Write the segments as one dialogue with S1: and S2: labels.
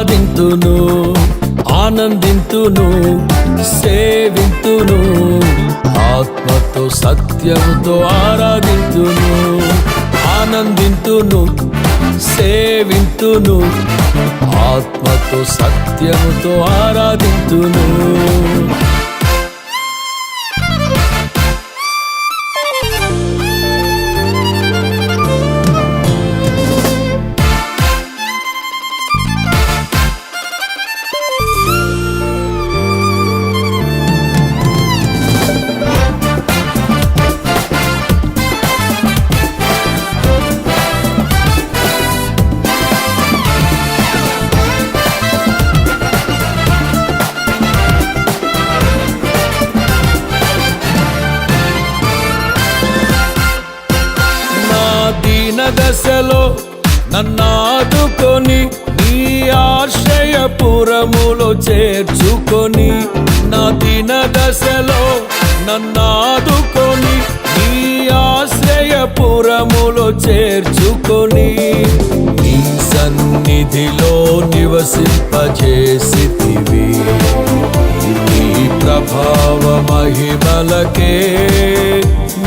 S1: ఆరాధింతును ఆనందింతును సేవింతును ఆత్మతో సత్యముతో ఆరాధింతును ఆనందింతును సేవింతును ఆత్మతో సత్యముతో ఆరాధింతును. దీన దశలో నన్నాదుకొని నీ ఆశ్రయపురములో చేర్చుకొని నా దీన దశలో నన్నాదుకొని నీ ఆశ్రయపురములో చేర్చుకొని నీ సన్నిధిలో నివసింపజేసితివి. నీ ప్రభావ మహిమలకే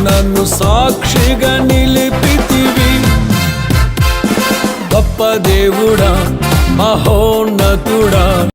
S1: నన్ను సాక్షిగా నిలిపి గొప్ప దేవుడా మహోన్నతుడా.